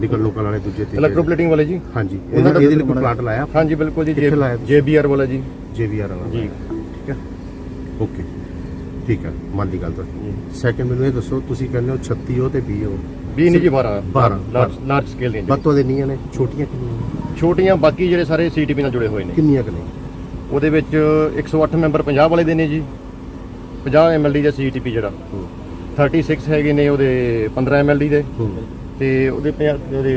ਨਿਕਲ ਲੋਕਾਂ ਵਾਲੇ ਦੂਜੇ ਤੀਜੇ ਇਲੈਕਟ੍ਰੋਪਲੇਟਿੰਗ ਵਾਲੇ ਜੀ? ਹਾਂਜੀ ਉਹਨਾਂ ਦਾ ਇਹਦੇ ਲਈ ਕੋਈ ਪਲਾਟ ਲਾਇਆ। ਹਾਂਜੀ ਬਿਲਕੁਲ ਜੀ ਕਿੱਥੇ ਲਾਇਆ? ਜੇਬੀਆਰ ਵਾਲਾ ਜੀ। ਜੇਵੀਆਰ ਵਾਲਾ ਜੀ। ਠੀਕ ਹੈ? ਓਕੇ ਠੀਕ ਹੈ ਮੰਨ ਦੀ ਗੱਲ ਤੁਹਾਡੀ ਸੈਕਿੰਡ ਮੈਨੂੰ ਇਹ ਦੱਸੋ ਤੁਸੀਂ ਕਹਿੰਦੇ ਹੋ 36 ਹੋ ਤੇ 20 ਹੋ। 20 ਨਹੀਂ ਜੀ 12 12 ਲਾਰਜ ਸਕੇਲ ਦੀਆਂ ਜੀ। ਬੱਤੋਂ ਦੇ ਨਹੀਂ ਨੇ? ਛੋਟੀਆਂ ਕਿੰਨੀਆਂ ਛੋਟੀਆਂ ਬਾਕੀ ਜਿਹੜੇ ਸਾਰੇ ਸੀਟੀਪੀ ਨਾਲ ਜੁੜੇ ਹੋਏ ਨੇ। ਕਿੰਨੀਆਂ ਕਿ ਉਹਦੇ ਵਿੱਚ 108 ਮੈਂਬਰ ਪੰਜਾਬ ਵਾਲੇ ਦੇ ਨੇ ਜੀ। 50 ਐਮਐਲਡੀ ਦਾ ਸੀਟੀਪੀ ਜਿਹੜਾ। 36 ਹੈਗੇ ਨੇ ਉਹਦੇ 15 ਐਮਐਲਡੀ ਦੇ। ਤੇ ਉਹਦੇ 50 ਉਹਦੇ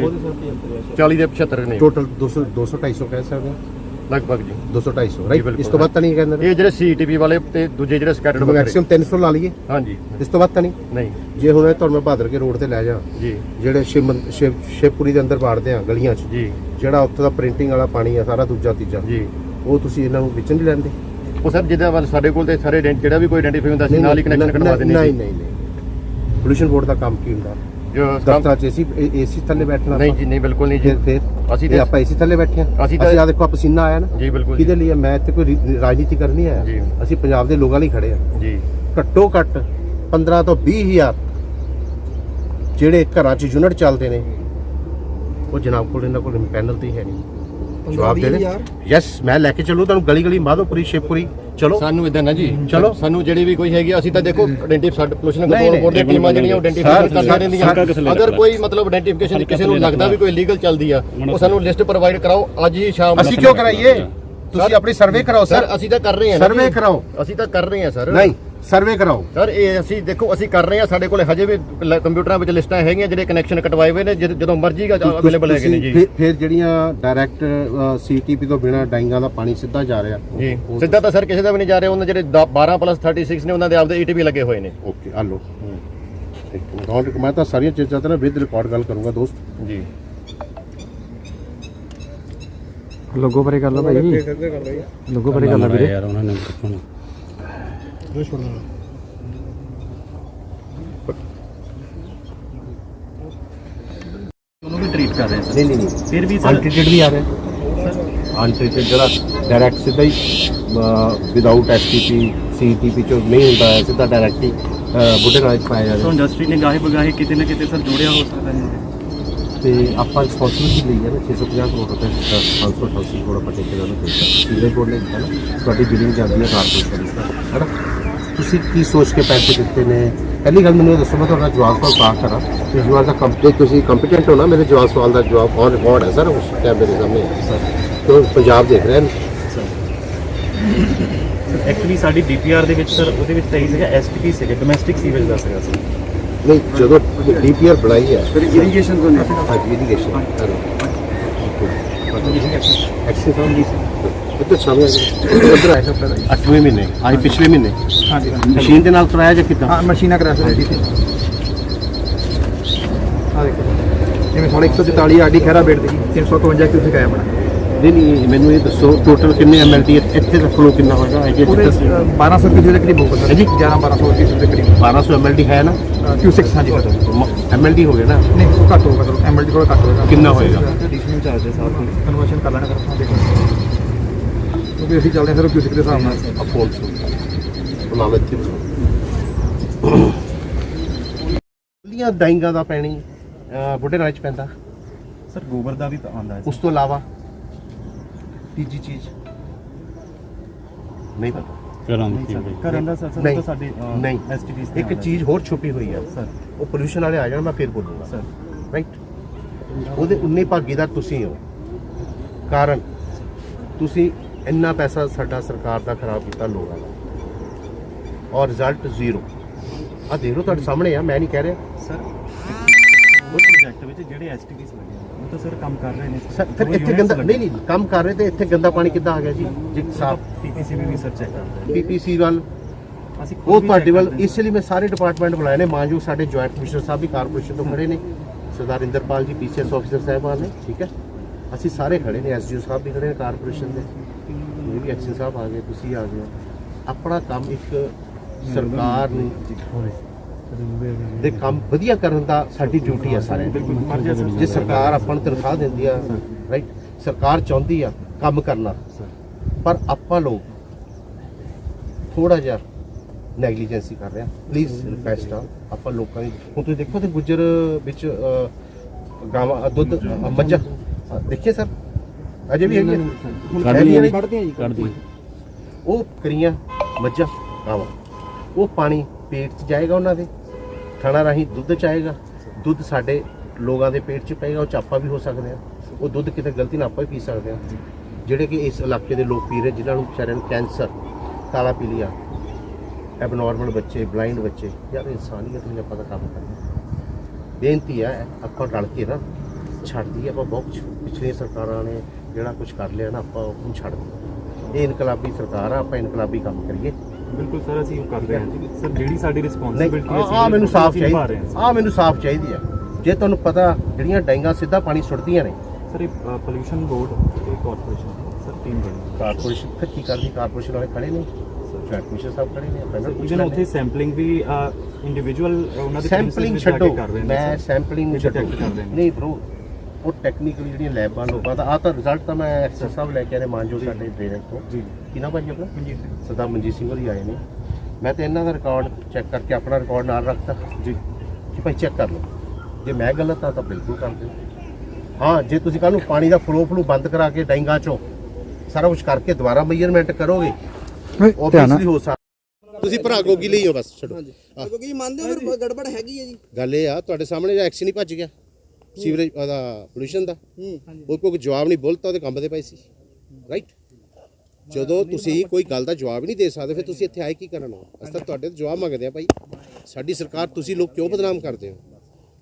40 ਦੇ 75 ਨੇ। ਟੋਟਲ 200 200 250 ਕਹਿ ਸਕਦੇ ਲਗਭਗ ਜੀ। 200 250 ਜੀ, ਰਾਈਟ। ਇਸ ਤੋਂ ਵੱਧ ਤਾਂ ਨਹੀਂ ਕਹਿੰਦੇ ਇਹ ਜਿਹੜੇ ਸੀਟੀਪੀ ਵਾਲੇ ਤੇ ਦੂਜੇ ਜਿਹੜੇ ਸਕੈਟਰਡ ਵਗੈਰੇ ਮੈਕਸਿਮਮ 300 ਲਾ ਲਈਏ? ਹਾਂਜੀ। ਇਸ ਤੋਂ ਵੱਧ ਤਾਂ ਨਹੀਂ? ਨਹੀਂ। ਜੇ ਹੁਣ ਇਹ ਤੁਹਾਨੂੰ ਮੈਂ ਬਹਾਦਰ ਕੇ ਰੋਡ ਤੇ ਲੈ ਜਾ ਜੀ। ਜਿਹੜੇ ਸ਼ਿਵ ਸ਼ਿਵਪੁਰੀ ਦੇ ਅੰਦਰ ਵਾੜਦੇ ਆ ਗਲੀਆਂ 'ਚ ਜੀ। ਜਿਹੜਾ ਉੱਥੇ ਦਾ ਪ੍ਰਿੰਟਿੰਗ ਵਾਲਾ ਪਾਣੀ ਆ ਸਾਰਾ ਦੂਜਾ ਤੀਜਾ। ਜੀ। ਉਹ ਤੁਸੀਂ ਇਹਨਾਂ ਨੂੰ ਵਿੱਚ ਨਹੀਂ ਲੈਂਦੇ? ਉਹ ਸਰ ਜਿਹਦਾ ਵੱਲ ਸਾਡੇ ਕੋਲ ਤੇ ਸਾਰੇ ਜਿਹੜਾ ਵੀ ਕੋਈ ਆਇਡੈਂਟੀਫਾਈ ਹੁੰਦਾ ਸੀ ਨਾਲ ਹੀ ਕਨੈਕਸ਼ਨ ਕਢਵਾ ਦਿੰਦੇ ਨਹੀਂ ਨਹੀਂ ਨਹੀਂ। ਪੋਲੂਸ਼ਨ ਬੋਰਡ ਦਾ ਕੰਮ ਕੀ ਹੁੰਦਾ? ਜੋ ਦਫ਼ਤਰਾਂ 'ਚ ਏਸੀ ਏਸੀ ਥੱਲੇ ਬੈਠਣਾ ਨਹੀਂ ਜੀ ਨਹੀਂ ਬਿਲਕੁਲ ਨਹੀਂ ਜੀ। ਫਿਰ ਅਸੀਂ ਤੇ ਆਪਾਂ ਏਸੀ ਥੱਲੇ ਬੈਠੇ ਆ ਅਸੀਂ ਤਾਂ- ਆ ਦੇਖੋ ਪਸੀਨਾ ਆਇਆ ਨਾ। ਜੀ ਬਿਲਕੁਲ ਕਿਹਦੇ ਲਈ ਆ? ਮੈਂ ਇੱਥੇ ਕੋਈ ਰਾਜਨੀਤੀ ਕਰਨੀ ਆਇਆ। ਅਸੀਂ ਪੰਜਾਬ ਦੇ ਲੋਕਾਂ ਲਈ ਖੜੇ ਆ ਜੀ। ਘੱਟੋ ਘੱਟ 15 ਤੋਂ 20 ਹਜ਼ਾਰ ਜਿਹੜੇ ਘਰਾਂ 'ਚ ਯੂਨਿਟ ਚੱਲਦੇ ਨੇ ਉਹ ਜਨਾਬ ਕੋਲ ਇਹਨਾਂ ਕੋਲ ਪੈਨਲ ਤੇ ਹੀ ਹੈ ਨਹੀਂ ਜਵਾਬ ਦੇ ਦੇ। ਯੈਸ ਮੈਂ ਲੈ ਕੇ ਚੱਲੂ ਤੁਹਾਨੂੰ ਗਲੀ ਗਲੀ ਮਾਧੋਪੁਰੀ ਸ਼ੇਪੁਰੀ ਚਲੋ। ਸਾਨੂੰ ਇਦਾਂ ਨਾ ਜੀ। ਚਲੋ। ਸਾਨੂੰ ਜਿਹੜੀ ਵੀ ਕੋਈ ਹੈਗੀ ਅਸੀਂ ਤਾਂ ਦੇਖੋ ਆਇਡੈਂਟੀਫਾਈ ਪੋਲੂਸ਼ਨ ਕੰਟਰੋਲ ਬੋਰਡ ਦੀਆਂ ਟੀਮਾਂ ਜਿਹੜੀਆਂ ਆਇਡੈਂਟੀਫਾਈ ਸਰ, ਰਹਿੰਦੀਆਂ ਅਗਰ ਕੋਈ ਮਤਲਬ ਆਇਡੈਂਟੀਫਿਕੇਸ਼ਨ ਕਿਸੇ ਨੂੰ ਲੱਗਦਾ ਵੀ ਕੋਈ ਇਲੀਗਲ ਚੱਲਦੀ ਆ ਉਹ ਸਾਨੂੰ ਲਿਸਟ ਪ੍ਰੋਵਾਈਡ ਕਰਾਓ ਅੱਜ ਹੀ ਸ਼ਾਮ ਅਸੀਂ ਕਿਉਂ ਕਰਾਈਏ? ਤੁਸੀਂ ਆਪਣੀ ਸਰਵੇ ਕਰਾਓ ਸਰ ਅਸੀਂ ਤਾਂ ਕਰ ਰਹੇ ਹਾਂ ਸਰਵੇ। ਕਰਾਓ। ਅਸੀਂ ਤਾਂ ਕਰ ਰਹੇ ਹਾਂ ਸਰ। ਨਹੀਂ। ਸਰਵੇ ਕਰਾਓ। ਸਰ ਇਹ ਅਸੀਂ ਦੇਖੋ ਅਸੀਂ ਕਰ ਰਹੇ ਹਾਂ ਸਾਡੇ ਕੋਲੇ ਹਜੇ ਵੀ ਲ- ਕੰਪਿਊਟਰਾਂ ਵਿੱਚ ਲਿਸਟਾਂ ਹੈਗੀਆਂ ਜਿਹੜੇ ਕਨੈਕਸ਼ਨ ਕਟਵਾਏ ਹੋਏ ਨੇ ਜਦ- ਜਦੋਂ ਮਰਜ਼ੀ ਅਵੇਲੇਬਲ ਹੈਗੇ ਨੇ ਜੀ। ਫਿਰ- ਫਿਰ ਜਿਹੜੀਆਂ ਡਾਇਰੈਕਟ ਸੀਟੀਪੀ ਤੋਂ ਬਿਨਾ ਡਾਈਆਂ ਦਾ ਪਾਣੀ ਸਿੱਧਾ ਜਾ ਰਿਹਾ। ਜੀ। ਸਿੱਧਾ ਤਾਂ ਸਰ ਕਿਸੇ ਦਾ ਵੀ ਨਹੀਂ ਜਾ ਰਿਹਾ ਉਹਨਾਂ ਜਿਹੜੇ ਦ- 12 ਪਲੱਸ 36 ਨੇ ਉਹਨਾਂ ਦੇ ਆਪਦੇ ਈਟੀਪੀ ਲੱਗੇ ਹੋਏ ਨੇ। ਓਕੇ ਆ ਲੋ ਇੱਕ ਮੈਂ ਤਾਂ ਸਾਰੀਆਂ ਚੀਜ਼ਾਂ ਤੇ ਨਾ ਵਿਦ ਰਿਕਾਰਡ ਗੱਲ ਕਰੂੰਗਾ ਦੋਸਤ। ਜੀ। ਲੋਗੋ ਬਾਰੇ ਕਰ ਲਓ ਭਾਈ। ਲੋਗੋ ਬਾਰੇ ਕਰ ਲਓ ਵੀਰੇ। ਯਾਰ ਉਹਨਾਂ ਨੇ। ਕਿੱਥੋਂ ਉਹਨੂੰ ਵੀ ਟ੍ਰੀਟ ਕਰ ਰਹੇ ਨਹੀਂ ਨਹੀਂ ਨਹੀਂ ਫਿਰ ਵੀ ਸਰ ਅਨਟ੍ਰੀਟਡ ਵੀ ਆ ਰਿਹਾ ਅਨਟ੍ਰੀਟਡ ਜਿਹੜਾ ਡਾਇਰੈਕਟ ਸਿੱਧਾ ਹੀ ਵਿਦਆਊਟ ਐਸਟੀਪੀ ਸੀਟੀਪੀ ਚੋਂ ਨਹੀਂ ਹੁੰਦਾ ਹੈ ਸਿੱਧਾ ਡਾਇਰੈਕਟ ਹੀ ਅਹ, ਬੁੱਢੇ ਨਾਲ ਚ ਪਾਇਆ ਸੋ ਜਾਂਦਾ ਇੰਡਸਟਰੀ ਨੇ ਗਾਹੇ ਬਗਾਹੇ ਕਿਤੇ ਨਾ ਕਿਤੇ ਸਰ ਜੋੜਿਆ ਹੋ ਸਕਦਾ ਹੈ ਤੇ ਆਪਾਂ ਰਿਸਪੌਂਸਿਬਿਲਿਟੀ ਲਈ ਹੈ ਨਾ 650 ਕਰੋੜ ਰੁਪਏ 588 ਕਰੋੜ ਆਪਾਂ ਠੇਕੇਦਾਰ ਨੂੰ ਦਿੱਤਾ ਸੀਵਰੇਜ ਬੋਰਡ ਨੇ ਦਿੱਤਾ ਨਾ ਤੁਹਾਡੀ ਬਿਲਿੰਗ ਜਾਂਦੀ ਹੈ ਕਾਰਪੋਰੇਸ਼ਨ ਦੀ ਹੈ ਨਾ ਤੁਸੀਂ ਕੀ ਸੋਚ ਕੇ ਪੈਸੇ ਦਿੱਤੇ ਨੇ ਪਹਿਲੀ ਗੱਲ ਮੈਨੂੰ ਇਹ ਦੱਸੋ ਮੈਂ ਤੁਹਾਡਾ ਜਵਾਬ ਤੋਂ ਸਾਫ਼ ਕਰਾਂ ਕਿ ਯੂ ਆਰ ਦਾ ਕੰਪਲੀਟ ਤੁਸੀਂ ਕੰਪੀਟੈਂਟ ਹੋ ਨਾ ਮੇਰੇ ਜਵਾਬ ਸਵਾਲ ਦਾ ਜਵਾਬ ਔਨ ਰਿਕਾਰਡ ਹੈ ਸਰ ਉਸ ਕੈਮਰੇ ਦੇ ਸਾਹਮਣੇ ਸਰ ਤੋਂ ਪੰਜਾਬ ਦੇਖ ਰਹੇ ਨੇ ਐਕਚੁਅਲੀ ਸਾਡੀ ਡੀਪੀਆਰ ਦੇ ਵਿੱਚ ਸਰ ਉਹਦੇ ਵਿੱਚ ਤਾਂ ਇਹ ਸੀਗਾ ਐਸਟੀਪੀ ਸੀਗਾ ਡੋਮੈਸਟਿਕ ਸੀਵੇਜ ਦਾ ਸੀਗਾ ਸਰ ਨਹੀਂ ਜਦੋਂ ਡੀਪੀਆਰ ਬਣਾਈ ਹੈ ਫਿਰ ਇਰੀਗੇਸ਼ਨ ਤੋਂ ਨਹੀਂ ਹਾਂਜੀ ਇਰੀਗੇਸ਼ਨ ਐਕਸੈਸ ਆਨ ਦੀ ਇੱਥੇ ਸਾਹਮਣੇ ਇੱਧਰ ਆਇਆ ਸਰ 8ਵੇਂ ਮਹੀਨੇ ਆਈ ਪਿਛਲੇ ਮਹੀਨੇ? ਹਾਂਜੀ ਮਸ਼ੀਨ ਦੇ ਨਾਲ ਕਰਾਇਆ ਜਾਂ ਕਿੱਦਾਂ? ਹਾਂ ਮਸ਼ੀਨਾਂ ਕਰਾ ਸਕਦੇ ਸੀ। ਆ ਦੇਖੋ ਜਿਵੇਂ ਹੁਣ 144 ਆਡੀ ਖੈਰਾ ਬੇਟ ਦੀ 352 ਕਿਉਂ ਸਿਕਾਇਆ ਬਣਾ ਨਹੀਂ ਨਹੀਂ ਮੈਨੂੰ ਇਹ ਦੱਸੋ ਟੋਟਲ ਕਿੰਨੇ ਐਮਐਲਟੀ ਇੱਥੇ ਤੱਕ ਫਲੋ ਕਿੰਨਾ ਹੋਏਗਾ ਕਿੰਨਾ ਅ, 1200 ਕਿਉਂ ਦੇ ਕਰੀਬ ਹੋਊਗਾ ਸਰ? ਜੀ? 11 1200 ਕਿਉਂ ਦੇ ਕਰੀਬ। 1200 ਐਮਐਲਟੀ ਹੈ ਨਾ? 6 ਹਾਂਜੀ ਸਰ। ਐਮਐਲਟੀ ਹੋ ਗਿਆ ਨਾ? ਨਹੀਂ ਉਹ ਘੱਟ ਹੋਊਗਾ ਸਰ। ਐਮਐਲਡੀ ਕੋਲ ਘੱਟ ਹੋਏਗਾ ਕਿੰਨਾ ਹੋਏਗਾ? ਐਡੀਸ਼ਨਲ ਚਾਰਜ ਹੈ ਸਾਥ ਕਨਵਰਸ਼ਨ ਕਰ ਲੈਣਾ ਸਰ ਦੇਖੋ। ਕਿਉਂਕਿ ਅਸੀਂ ਚੱਲਦੇ ਹਾਂ ਸਰ ਕਿਉਂ ਦੇ ਹਿਸਾਬ ਨਾਲ। ਸੁਣ ਬੁਲਾ ਲੈ ਇੱਥੇ ਲੀਆਂ ਡਾਈਂਗਾ ਦਾ ਪੈਣੀ ਅਹ, ਬੁੱਢੇ ਨਾਲ ਚ ਪੈਂਦਾ। ਸਰ ਗੋਬਰ ਦਾ ਵੀ ਤਾਂ ਆਉਂਦਾ ਹੈ ਉਸ ਤੋਂ ਇਲਾਵਾ ਤੀਜੀ ਚੀਜ਼। ਨਹੀਂ ਪਤਾ। ਘਰਾਂ ਨਹੀਂ ਦੀ ਸਰ ਕਰਨ ਦਾ ਸਰ ਸਰ ਨਹੀਂ ਤਾਂ ਸਾਡੇ ਨਹੀਂ। ਇੱਕ ਚੀਜ਼ ਹੋਰ ਛੁਪੀ ਹੋਈ ਹੈ ਸਰ। ਉਹ ਪੋਲੂਸ਼ਨ ਵਾਲੇ ਆ ਜਾਣ ਮੈਂ ਫੇਰ ਬੋਲੂੰਗਾ। ਸਰ। ਰਾਈਟ ਉਹਦੇ ਉਨੇ ਭਾਗੀਦਾਰ ਤੁਸੀਂ ਹੋ। ਕਾਰਨ। ਤੁਸੀਂ ਇੰਨਾ ਪੈਸਾ ਸਾਡਾ ਸਰਕਾਰ ਦਾ ਖਰਾਬ ਕੀਤਾ ਲੋਕਾਂ ਦਾ। ਔਰ ਰਿਜ਼ਲਟ ਜ਼ੀਰੋ ਆ ਦੇਖ ਲਓ ਤੁਹਾਡੇ ਸਾਹਮਣੇ ਆ ਮੈਂ ਨਹੀਂ ਕਹਿ ਰਿਹਾ। ਸਰ ਉਹ ਪ੍ਰੋਜੈਕਟ ਵਿੱਚ ਜਿਹੜੇ ਐਸਟੀਪੀਸ ਲੱਗੇ ਉਹ ਤਾਂ ਸਰ ਕੰਮ ਕਰ ਰਹੇ ਨੇ। ਸਰ ਫਿਰ ਇੱਥੇ ਗੰਦਾ ਨਹੀਂ ਨਹੀਂ ਕੰਮ ਕਰ ਰਹੇ ਤੇ ਇੱਥੇ ਗੰਦਾ ਪਾਣੀ ਕਿੱਦਾਂ ਆ ਗਿਆ ਜੀ? ਜੀ ਸਾਫ਼। ਪੀਪੀਸੀ ਵੀ ਰਿਸਰਚ ਚੈੱਕ ਕਰਦੇ ਪੀਪੀਸੀ ਵੱਲ ਉਹ ਤੁਹਾਡੇ ਵੱਲ ਇਸ ਲਈ ਮੈਂ ਸਾਰੇ ਡਿਪਾਰਟਮੈਂਟ ਬੁਲਾਏ ਨੇ। ਮਾਂਜੂ ਸਾਡੇ ਜੁਆਇੰਟ ਕਮਿਸ਼ਨਰ ਸਾਹਿਬ ਵੀ ਕਾਰਪੋਰੇਸ਼ਨ ਤੋਂ ਖੜੇ ਨੇ। ਸਰਦਾਰ ਇੰਦਰਪਾਲ ਜੀ ਪੀਸੀਐਸ ਆਫੀਸਰ ਸਾਹਿਬਾਨ ਨੇ ਠੀਕ ਹੈ? ਅਸੀਂ ਸਾਰੇ ਖੜੇ ਨੇ ਐਸਡੀਓ ਸਾਹਿਬ ਵੀ ਖੜੇ ਨੇ ਕਾਰਪੋਰੇਸ਼ਨ ਦੇ। ਇਹ ਵੀ ਐਕਸ਼ਨ ਸਾਹਿਬ ਆ ਗਏ ਤੁਸੀਂ ਆ ਗਏ ਆਪਣਾ ਕੰਮ ਇੱਕ ਸਰਕਾਰ ਨੂੰ ਦੇ ਕੰਮ ਵਧੀਆ ਕਰਨ ਦਾ ਸਾਡੀ ਡਿਊਟੀ ਹੈ ਸਾਰਿਆਂ ਦੀ। ਜਾ ਸਰ। ਜੇ ਸਰਕਾਰ ਆਪਾਂ ਨੂੰ ਤਨਖਾਹ ਦਿੰਦੀ ਆ ਰਾਈਟ ਸਰਕਾਰ ਚਾਹੁੰਦੀ ਆ ਕੰਮ ਕਰਨਾ। ਪਰ ਆਪਾਂ ਲੋਕ ਥੋੜਾ ਜਿਹਾ ਨੈਗਲੀਜੈਂਸੀ ਕਰ ਰਿਹਾ ਪਲੀਜ਼ ਰਿਕਵੈਸਟ ਆ ਆਪਾਂ ਲੋਕਾਂ ਦੀ ਹੁਣ ਤੁਸੀਂ ਦੇਖੋ ਤੇ ਗੁੱਜਰ ਵਿੱਚ ਗਾਵਾਂ ਦੁੱਧ ਮੱਝਾਂ। ਦੇਖਿਏ ਸਰ। ਅਜੇ ਵੀ ਹੈਗੀ ਕੱਢਦੀਆਂ ਕੱਢਦੇ ਆ ਜੀ ਕੱਢਦੀ ਉਹ ਕਰੀਆਂ ਮੱਝਾਂ ਗਾਵਾਂ ਉਹ ਪਾਣੀ ਪੇਟ 'ਚ ਜਾਏਗਾ ਉਹਨਾਂ ਦੇ ਥਣਾ ਰਾਹੀਂ ਦੁੱਧ ਚ ਆਏਗਾ ਦੁੱਧ ਸਾਡੇ ਲੋਕਾਂ ਦੇ ਪੇਟ 'ਚ ਪਏਗਾ ਉਹ ਚਾਪਾ ਵੀ ਹੋ ਸਕਦੇ ਆ। ਉਹ ਦੁੱਧ ਕਿਤੇ ਗਲਤੀ ਨਾਲ ਆਪਾਂ ਵੀ ਪੀ ਸਕਦੇ ਆ। ਜਿਹੜੇ ਕਿ ਇਸ ਇਲਾਕੇ ਦੇ ਲੋਕ ਪੀ ਰਹੇ ਜਿਨ੍ਹਾਂ ਨੂੰ ਵਿਚਾਰਿਆਂ ਨੂੰ ਕੈਂਸਰ ਕਾਲਾ ਪੀਲੀਆ ਐਬਨੋਰਮਲ ਬੱਚੇ ਬਲਾਈਂਡ ਬੱਚੇ ਯਾਰ ਇਨਸਾਨੀਅਤ ਨੂੰ ਆਪਾਂ ਦਾ ਕੰਮ ਕਰਨਾ ਬੇਨਤੀ ਹੈ ਆਪਾਂ ਰਲ ਕੇ ਨਾ ਛੱਡਦੀ ਆਪਾਂ ਬਹੁਤ ਕੁਛ ਪਿਛਲੀਆਂ ਸਰਕਾਰਾਂ ਨੇ ਜਿਹੜਾ ਕੁਝ ਕਰ ਲਿਆ ਨਾ ਆਪਾਂ ਉਹਨੂੰ ਛੱਡ ਦਿਓ ਇਹ ਇਨਕਲਾਬੀ ਸਰਕਾਰ ਆ ਆਪਾਂ ਇਨਕਲਾਬੀ ਕੰਮ ਕਰੀਏ। ਬਿਲਕੁਲ ਸਰ ਅਸੀਂ ਉਹ ਕਰ ਰਹੇ ਹਾਂ ਜੀ। ਸਰ ਜਿਹੜੀ ਸਾਡੀ ਰਿਸਪੌਂਸਿਬਿਲਟੀ ਆ ਮੈਨੂੰ ਸਾਫ਼ ਚਾਹੀਦੀ ਹਾਂ। ਆ ਮੈਨੂੰ ਸਾਫ਼ ਚਾਹੀਦੀ ਆ। ਜੇ ਤੁਹਾਨੂੰ ਪਤਾ ਜਿਹੜੀਆਂ ਡਾਈਆਂ ਸਿੱਧਾ ਪਾਣੀ ਸੁੱਟਦੀਆਂ ਨੇ। ਸਰ ਇਹ ਪੋਲੂਸ਼ਨ ਬੋਰਡ ਤੇ ਕਾਰਪੋਰੇਸ਼ਨ ਸਰ ਟੀਮ ਬਣੀ ਕਾਰਪੋਰੇਸ਼ਨ ਫਿਰ ਕੀ ਕਰਦੀ? ਕਾਰਪੋਰੇਸ਼ਨ ਵਾਲੇ ਖੜੇ ਨੇ ਕਮਿਸ਼ਨ ਸਾਹਿਬ ਖੜੇ ਨੇ ਪਹਿਲਾਂ ਪੁੱਛ ਇਵਨ ਉੱਥੇ ਸੈਂਪਲਿੰਗ ਵੀ ਇੰਡੀਵਿਜੂਅਲ ਉਹਨਾਂ ਦੇ ਸੈਂਪਲਿੰਗ ਛੱਡੋ। ਮੈਂ। ਸੈਂਪਲਿੰਗ ਛੱਡੋ। ਨਹੀਂ ਬ్రో ਉਹ ਟੈਕਨੀਕਲੀ ਜਿਹੜੀਆਂ ਲੈਬਾਂ ਲੋਕਾਂ ਦਾ ਆ ਤਾਂ ਰਿਜ਼ਲਟ ਤਾਂ ਮੈਂ ਐਕਸਰ ਸਾਹਿਬ ਲੈ ਕੇ ਆਨੇ ਮਾਨਜੋ ਸਾਡੇ ਟ੍ਰੇਨਰ ਤੋਂ। ਜੀ। ਕਿਨਾ ਭਾਈ ਆਪਣਾ? ਮਨਜੀਤ ਸਿੰਘ। ਸਰਦਾਰ ਮਨਜੀਤ ਸਿੰਘ ਹੋਰੀ ਆਏ ਨੇ। ਮੈਂ ਤੇ ਇਹਨਾਂ ਦਾ ਰਿਕਾਰਡ ਚੈੱਕ ਕਰਕੇ ਆਪਣਾ ਰਿਕਾਰਡ ਨਾਲ ਰੱਖਤਾ। ਜੀ। ਕਿ ਭਾਈ ਚੈੱਕ ਕਰ ਲਓ। ਜੇ ਮੈਂ ਗਲਤ ਆ ਤਾਂ ਬਿਲਕੁਲ ਕਰ ਦਿਓ। ਹਾਂ ਜੇ ਤੁਸੀਂ ਕੱਲ ਨੂੰ ਪਾਣੀ ਦਾ ਫਲੋ ਫਲੂ ਬੰਦ ਕਰਾ ਕੇ ਡਾਈਂਗਾ ਚੋਂ ਸਾਰਾ ਕੁਝ ਕਰਕੇ ਦੁਬਾਰਾ ਮੇਜਰਮੈਂਟ ਕਰੋਗੇ ਆਬਵੀਅਸਲੀ ਹੋ ਸਕਦਾ। ਤੁਸੀਂ ਭਰਾ ਗੋਗੀ ਲਈ ਹੋ ਬਸ ਛੱਡੋ। ਹਾਂ। ਕਿਉਂਕਿ ਮੰਨਦੇ ਹੋ ਫਿਰ ਗੜਬੜ ਹੈਗੀ ਹੈ ਜੀ? ਗੱਲ ਇਹ ਆ ਤੁਹਾਡੇ ਸਾਹਮਣੇ ਐਕਸ਼ਨ ਹੀ ਭੱਜ ਗਿਆ। ਸੀਵਰੇਜ ਦਾ ਪੋਲੂਸ਼ਨ ਦਾ। ਉਹ ਕੋਈ ਜਵਾਬ ਨਹੀਂ ਬੋਲਤਾ ਉਹਦੇ ਕੰਮ ਦੇ ਪਏ ਸੀ। ਰਾਈਟ ਜਦੋਂ ਤੁਸੀਂ ਕੋਈ ਗੱਲ ਦਾ ਜਵਾਬ ਨਹੀਂ ਦੇ ਸਕਦੇ ਫਿਰ ਤੁਸੀਂ ਇੱਥੇ ਆਏ ਕੀ ਕਰਨ ਹੋ ਅਸੀਂ ਤਾਂ ਤੁਹਾਡੇ ਤੋਂ ਜਵਾਬ ਮੰਗਦੇ ਆ ਭਾਈ। ਸਾਡੀ ਸਰਕਾਰ ਤੁਸੀਂ ਲੋਕ ਕਿਉਂ ਬਦਨਾਮ ਕਰਦੇ ਹੋ?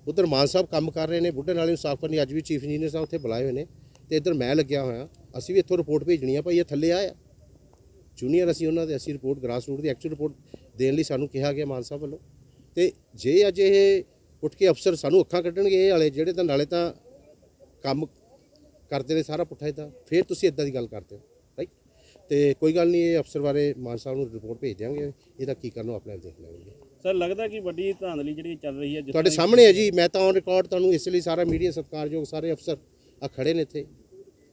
ਉਧਰ ਮਾਨ ਸਾਹਿਬ ਕੰਮ ਕਰ ਰਹੇ ਨੇ ਬੁੱਢੇ ਨਾਲੇ ਨੂੰ ਸਾਫ਼ ਕਰਨੀ ਅੱਜ ਵੀ ਚੀਫ ਇੰਜੀਨੀਅਰ ਸਾਹਿਬ ਉੱਥੇ ਬੁਲਾਏ ਹੋਏ ਨੇ। ਤੇ ਇੱਧਰ ਮੈਂ ਲੱਗਿਆ ਹੋਇਆ ਅਸੀਂ ਵੀ ਇੱਥੋਂ ਰਿਪੋਰਟ ਭੇਜਣੀ ਆ ਭਾਈ ਇਹ ਥੱਲੇ ਆਇਆ। ਜੂਨੀਅਰ ਅਸੀਂ ਉਹਨਾਂ ਦੇ ਅਸੀਂ ਰਿਪੋਰਟ ਗ੍ਰਾਸ ਰੂਟ ਦੀ ਐਕਚੁਅਲ ਰਿਪੋਰਟ ਦੇਣ ਲਈ ਸਾਨੂੰ ਕਿਹਾ ਗਿਆ ਮਾਨ ਸਾਹਿਬ ਵੱਲੋਂ। ਤੇ ਜੇ ਅੱਜ ਇਹ ਉੱਠ ਕੇ ਅਫਸਰ ਸਾਨੂੰ ਅੱਖਾਂ ਕੱਢਣਗੇ ਇਹ ਵਾਲੇ ਜਿਹੜੇ ਤਾਂ ਨਾਲੇ ਤਾਂ ਕੰਮ ਕਰਦੇ ਨੇ ਸਾਰਾ ਪੁੱਠਾ ਇਦਾਂ ਫਿਰ ਤੁਸੀਂ ਇਦਾਂ ਦੀ ਗੱਲ ਕਰਦੇ ਹੋ ਰਾਈਟ ਤੇ ਕੋਈ ਗੱਲ ਨਹੀਂ ਇਹ ਅਫਸਰ ਬਾਰੇ ਮਾਨ ਸਾਹਿਬ ਨੂੰ ਰਿਪੋਰਟ ਭੇਜ ਦਿਆਂਗੇ ਇਹਦਾ ਕੀ ਕਰਨਾ ਆਪਣੇ ਆਪ ਦੇਖ ਲੈਣਗੇ। ਸਰ ਲੱਗਦਾ ਕਿ ਵੱਡੀ ਧਾਂਦਲੀ ਜਿਹੜੀ ਚੱਲ ਰਹੀ ਹੈ ਤੁਹਾਡੇ ਸਾਹਮਣੇ ਹੈ ਜੀ ਮੈਂ ਤਾਂ ਔਨ ਰਿਕਾਰਡ ਤੁਹਾਨੂੰ ਇਸ ਲਈ ਸਾਰਾ ਮੀਡੀਆ ਸਤਿਕਾਰਯੋਗ ਸਾਰੇ ਅਫਸਰ ਆ ਖੜੇ ਨੇ ਇੱਥੇ।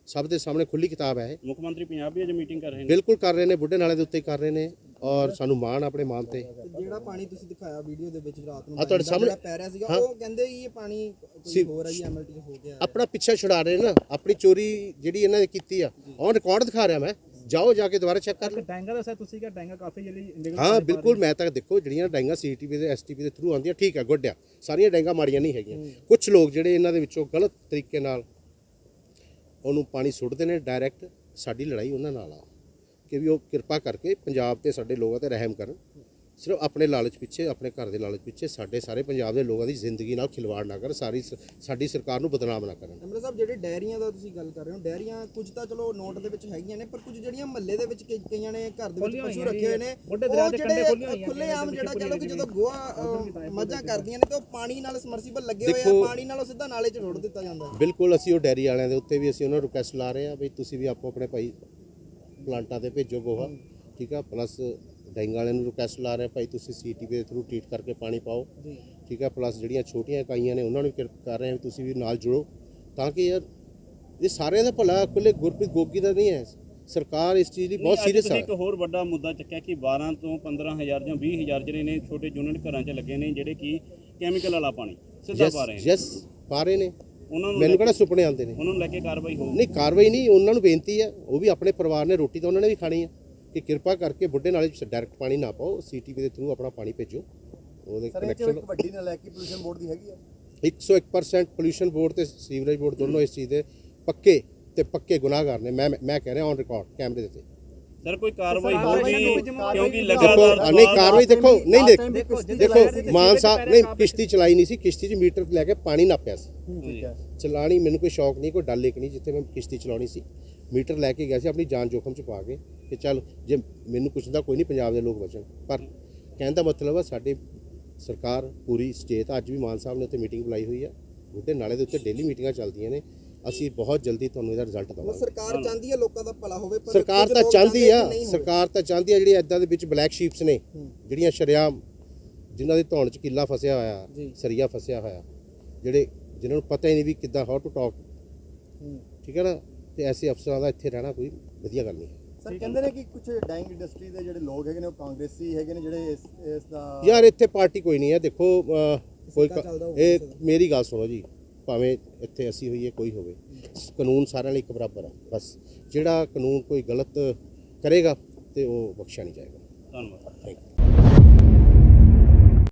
ਸਭ ਦੇ ਸਾਹਮਣੇ ਖੁੱਲੀ ਕਿਤਾਬ ਹੈ ਮੁੱਖ ਮੰਤਰੀ ਪੰਜਾਬ ਵੀ ਅੱਜ ਮੀਟਿੰਗ ਕਰ ਰਹੇ ਨੇ। ਬਿਲਕੁਲ ਕਰ ਰਹੇ ਨੇ ਬੁੱਢੇ ਨਾਲੇ ਦੇ ਉੱਤੇ ਕਰ ਰਹੇ ਨੇ। ਔਰ ਸਾਨੂੰ ਮਾਣ ਆਪਣੇ ਮਾਨ ਤੇ। ਜਿਹੜਾ ਪਾਣੀ ਤੁਸੀਂ ਦਿਖਾਇਆ ਵੀਡੀਓ ਦੇ ਵਿੱਚ ਰਾਤ ਨੂੰ ਆ ਤੁਹਾਡੇ ਜਿਹੜਾ ਸਾਹਮਣੇ- ਪੈ ਰਿਹਾ ਸੀਗਾ ਹਾਂ। ਉਹ ਕਹਿੰਦੇ ਇਹ ਪਾਣੀ ਕੋਈ ਹੋਰ ਆ ਜੀ ਐਮਐਲਟੀ ਹੋ ਗਿਆ। ਆਪਣਾ ਪਿੱਛਾ ਛੁਡਾ ਰਹੇ ਨਾ ਆਪਣੀ ਚੋਰੀ ਜਿਹੜੀ ਇਹਨਾਂ ਨੇ ਕੀਤੀ ਆ ਔਨ ਰਿਕਾਰਡ ਦਿਖਾ ਰਿਹਾ ਮੈਂ। ਜਾਓ ਜਾ ਕੇ ਦੁਬਾਰਾ ਚੈੱਕ ਕਰ ਲਓ। ਡੈਂਗਾ ਦਾ ਸਰ ਤੁਸੀਂ ਕਿਹਾ ਡੈਂਗਾ ਕਾਫੀ ਜਿਹੜੀ ਹਾਂ ਬਿਲਕੁਲ ਮੈਂ ਤਾਂ ਦੇਖੋ ਜਿਹੜੀਆਂ ਡਾਈਆਂ ਸੀਟੀਪੀ ਦੇ ਐਸਟੀਪੀ ਦੇ ਥਰੂ ਆਉਂਦੀਆਂ ਠੀਕ ਆ ਗੁੱਡ ਆ। ਸਾਰੀਆਂ ਡਾਈਆਂ ਮਾੜੀਆਂ ਨਹੀਂ ਹੈਗੀਆਂ। ਕੁਝ ਲੋਕ ਜਿਹੜੇ ਇਹਨਾਂ ਦੇ ਵਿੱਚੋਂ ਗਲਤ ਤਰੀਕੇ ਨਾਲ ਉਹਨੂੰ ਪਾਣੀ ਸੁੱਟਦੇ ਨੇ ਡਾਇਰੈਕਟ ਸਾਡੀ ਲੜਾਈ ਉਹਨਾਂ ਨਾਲ ਆ। ਕਿ ਵੀ ਉਹ ਕਿਰਪਾ ਕਰਕੇ ਪੰਜਾਬ ਤੇ ਸਾਡੇ ਲੋਕਾਂ ਤੇ ਰਹਿਮ ਕਰਨ। ਸਿਰਫ ਆਪਣੇ ਲਾਲਚ ਪਿੱਛੇ ਆਪਣੇ ਘਰ ਦੇ ਲਾਲਚ ਪਿੱਛੇ ਸਾਡੇ ਸਾਰੇ ਪੰਜਾਬ ਦੇ ਲੋਕਾਂ ਦੀ ਜ਼ਿੰਦਗੀ ਨਾਲ ਖਿਲਵਾੜ ਨਾ ਕਰਨ ਸਾਰੀ ਸ- ਸਾਡੀ ਸਰਕਾਰ ਨੂੰ ਬਦਨਾਮ ਨਾ ਕਰਨ। ਐਮਐਲਏ ਸਾਹਿਬ ਜਿਹੜੇ ਡੈਰੀਆਂ ਦਾ ਤੁਸੀਂ ਗੱਲ ਕਰ ਰਹੇ ਹੋ ਡੈਰੀਆਂ ਕੁਝ ਤਾਂ ਚਲੋ ਨੋਟ ਦੇ ਵਿੱਚ ਹੈਗੀਆਂ ਨੇ ਪਰ ਕੁਝ ਜਿਹੜੀਆਂ ਮਹੱਲੇ ਦੇ ਵਿੱਚ ਕਈ- ਕਈਆਂ ਨੇ ਘਰ ਦੇ ਵਿੱਚ ਪਸ਼ੂ ਰੱਖੇ ਹੋਏ ਨੇ ਉਹ ਜਿਹੜੇ ਖੁੱਲੇ ਆਮ ਜਿਹੜਾ ਕਹ ਲਓ ਕਿ ਜਦੋਂ ਗੋਆ ਅ, ਮੱਝਾਂ ਕਰਦੀਆਂ ਨੇ ਤੇ ਉਹ ਪਾਣੀ ਨਾਲ ਸਮਰਸੀਬਲ ਲੱਗੇ ਹੋਏ ਆ ਦੇਖੋ- ਪਾਣੀ ਨਾਲ ਉਹ ਸਿੱਧਾ ਨਾਲੇ 'ਚ ਰੋੜ ਦਿੱਤਾ ਜਾਂਦਾ। ਹੈ। ਬਿਲਕੁਲ ਅਸੀਂ ਉਹ ਡੈਰੀ ਵਾਲਿਆਂ ਦੇ ਉੱਤੇ ਵੀ ਅਸੀਂ ਉਹਨਾਂ ਨੂੰ ਰਿਕੁਐਸਟ ਲਾ ਰਹੇ ਆ ਵੀ ਤੁਸੀਂ ਵੀ ਆਪੋ ਆਪਣੇ ਭਾਈ ਪਲਾਂਟਾਂ ਤੇ ਭੇਜੋ ਗੋਹਾ ਠੀਕ ਆ? ਪਲੱਸ ਡੈਂਗ ਵਾਲਿਆਂ ਨੂੰ ਰਿਕੁਐਸਟ ਲਾ ਰਹੇ ਭਾਈ ਤੁਸੀਂ ਸੀਟੀਪੀ ਦੇ ਥਰੂ ਟ੍ਰੀਟ ਕਰਕੇ ਪਾਣੀ ਪਾਓ। ਠੀਕ ਆ? ਪਲੱਸ ਜਿਹੜੀਆਂ ਛੋਟੀਆਂ ਇਕਾਈਆਂ ਨੇ ਉਹਨਾਂ ਨੂੰ ਵੀ ਕਿਰਪਾ ਕਰ ਰਹੇ ਆ ਤੁਸੀਂ ਵੀ ਨਾਲ ਜੁੜੋ। ਤਾਂ ਕਿ ਯਾਰ ਇਹ ਸਾਰਿਆਂ ਦਾ ਭਲਾ ਇਕੱਲੇ ਗੁਰਪ੍ਰੀਤ ਗੋਗੀ ਦਾ ਨਹੀਂ ਹੈ। ਸਰਕਾਰ ਇਸ ਚੀਜ਼ ਲਈ ਬਹੁਤ ਸੀਰੀਅਸ ਹੈ ਇੱਕ ਹੋਰ ਵੱਡਾ ਮੁੱਦਾ ਚੱਕਿਆ ਕਿ 12 ਤੋਂ 15000 ਜਾਂ 20000 ਜਿਹੜੇ ਨੇ ਛੋਟੇ ਯੂਨਿਟ ਘਰਾਂ 'ਚ ਲੱਗੇ ਨੇ ਜਿਹੜੇ ਕਿ ਕੈਮੀਕਲ ਵਾਲਾ ਪਾਣੀ ਸਿੱਧਾ ਪਾ ਰਹੇ ਨੇ। ਯੈਸ ਪਾ ਰਹੇ ਨੇ। ਉਹਨਾਂ ਨੂੰ ਮੈਨੂੰ ਲੈ ਕਿਹੜਾ ਸੁਪਨੇ ਆਉਂਦੇ ਨੇ? ਕੇ- ਉਹਨਾਂ ਨੂੰ ਲੈ ਕੇ ਕਾਰਵਾਈ ਹੋਊ। ਨਹੀਂ ਕਾਰਵਾਈ ਨਹੀਂ ਉਹਨਾਂ ਨੂੰ ਬੇਨਤੀ ਹੈ ਉਹ ਵੀ ਆਪਣੇ ਪਰਿਵਾਰ ਨੇ ਰੋਟੀ ਤਾਂ ਉਹਨਾਂ ਨੇ ਵੀ ਖਾਣੀ ਹੈ ਕਿ ਕਿਰਪਾ ਕਰਕੇ ਬੁੱਢੇ ਨਾਲੇ ਡਾਇਰੈਕਟ ਪਾਣੀ ਨਾ ਪਾਓ ਸੀਟੀਪੀ ਦੇ ਥਰੂ ਆਪਣਾ ਪਾਣੀ ਭੇਜੋ ਉਹਦੇ ਕਨੈਕਸ਼ਨ ਵੱਡੀ ਨਲਾਇਕੀ ਪੋਲੂਸ਼ਨ ਬੋਰਡ ਦੀ ਹੈਗੀ ਆ? 101% ਪੋਲੂਸ਼ਨ ਬੋਰਡ ਤੇ ਸੀਵਰੇਜ ਬੋਰਡ ਦੋਨੋਂ ਇਸ ਚੀਜ਼ ਦੇ ਪੱਕੇ ਤੇ ਪੱਕੇ ਗੁਨਾਹਗਾਰ ਨੇ ਮੈਂ ਮੈਂ ਕਹਿ ਰਿਹਾ ਔਨ ਰਿਕਾਰਡ ਕੈਮਰੇ ਦੇ ਤੇ ਸਰ ਕੋਈ ਕਾਰਵਾਈ ਹੋਊਗੀ ਕਿਉਂਕਿ ਦੇਖੋ ਲਗਾਤਾਰ ਨਹੀਂ ਕਾਰਵਾਈ ਦੇਖੋ ਨਹੀਂ ਦੇਖ ਦੇਖੋ ਮਾਨ ਸਾਹਿਬ ਨੇ ਕਿਸ਼ਤੀ ਚਲਾਈ ਨਹੀਂ ਸੀ ਕਿਸ਼ਤੀ 'ਚ ਮੀਟਰ ਲੈ ਕੇ ਪਾਣੀ ਨਾਪਿਆ ਸੀ। ਚਲਾਣੀ ਮੈਨੂੰ ਕੋਈ ਸ਼ੌਕ ਨਹੀਂ ਕੋਈ ਡਰ ਲੇਕ ਨਹੀਂ ਜਿੱਥੇ ਮੈਂ ਕਿਸ਼ਤੀ ਚਲਾਉਣੀ ਸੀ। ਮੀਟਰ ਲੈ ਕੇ ਗਿਆ ਸੀ ਆਪਣੀ ਜਾਨ ਜੋਖਮ 'ਚ ਪਾ ਕੇ ਕਿ ਚੱਲ ਜੇ ਮੈਨੂੰ ਕੁਛ ਦਾ ਕੋਈ ਨਹੀਂ ਪੰਜਾਬ ਦੇ ਲੋਕ ਬਚਣ। ਪਰ ਕਹਿਣ ਦਾ ਮਤਲਬ ਆ ਸਾਡੀ ਸਰਕਾਰ ਪੂਰੀ ਸਟੇਟ ਅੱਜ ਵੀ ਮਾਨ ਸਾਹਿਬ ਨੇ ਉੱਥੇ ਮੀਟਿੰਗ ਬੁਲਾਈ ਹੋਈ ਆ। ਬੁੱਢੇ ਨਾਲੇ ਦੇ ਉੱਤੇ ਡੇਲੀ ਮੀਟਿੰਗਾਂ ਚੱਲਦੀਆਂ ਨੇ। ਅਸੀਂ ਬਹੁਤ ਜਲਦੀ ਤੁਹਾਨੂੰ ਇਹਦਾ ਰਿਜ਼ਲਟ ਦਵਾਂਗੇ। ਸਰਕਾਰ ਚਾਹੁੰਦੀ ਹੈ ਲੋਕਾਂ ਦਾ ਭਲਾ ਹੋਵੇ ਪਰ ਸਰਕਾਰ ਤਾਂ ਚਾਹੁੰਦੀ ਆ। ਸਰਕਾਰ ਤਾਂ ਚਾਹੁੰਦੀ ਆ ਜਿਹੜੀ ਐਦਾਂ ਦੇ ਵਿੱਚ ਬਲੈਕ ਸ਼ੀਪਸ ਨੇ ਜਿਹੜੀਆਂ ਸ਼ਰਿਆਮ ਜਿਨ੍ਹਾਂ ਦੇ ਧੌਣ 'ਚ ਕਿੱਲਾ ਫਸਿਆ ਹੋਇਆ ਸਰੀਆ ਫਸਿਆ ਹੋਇਆ ਜਿਹੜੇ ਜਿਨ੍ਹਾਂ ਨੂੰ ਪਤਾ ਹੀ ਨਹੀਂ ਵੀ ਕਿੱਦਾਂ ਹਾਊ ਟੂ ਟਾਕ ਠੀਕ ਹੈ ਨਾ? ਤੇ ਐਸੇ ਅਫਸਰਾਂ ਦਾ ਇੱਥੇ ਰਹਿਣਾ ਕੋਈ ਵਧੀਆ ਗੱਲ ਨਹੀਂ। ਸਰ ਕਹਿੰਦੇ ਨੇ ਕਿ ਕੁਝ ਡਾਈਂਗ ਇੰਡਸਟਰੀ ਦੇ ਜਿਹੜੇ ਲੋਕ ਹੈਗੇ ਨੇ ਉਹ ਕਾਂਗਰਸੀ ਹੈਗੇ ਨੇ ਜਿਹੜੇ ਇਸ ਇਸ ਦਾ ਯਾਰ ਇੱਥੇ ਪਾਰਟੀ ਕੋਈ ਨਹੀਂ ਹੈ ਦੇਖੋ ਕੋਈ ਇਹ ਮੇਰੀ ਗੱਲ ਸੁਣੋ ਜੀ। ਭਾਵੇਂ ਇੱਥੇ ਅਸੀਂ ਹੋਈਏ, ਕੋਈ ਹੋਵੇ। ਕਾਨੂੰਨ ਸਾਰਿਆਂ ਲਈ ਇੱਕ ਬਰਾਬਰ ਆ। ਬਸ ਜਿਹੜਾ ਕਾਨੂੰਨ ਕੋਈ ਗਲਤ ਕਰੇਗਾ ਤੇ ਉਹ ਬਖਸ਼ਿਆ ਨਹੀਂ ਜਾਏਗਾ। ਧੰਨਵਾਦ।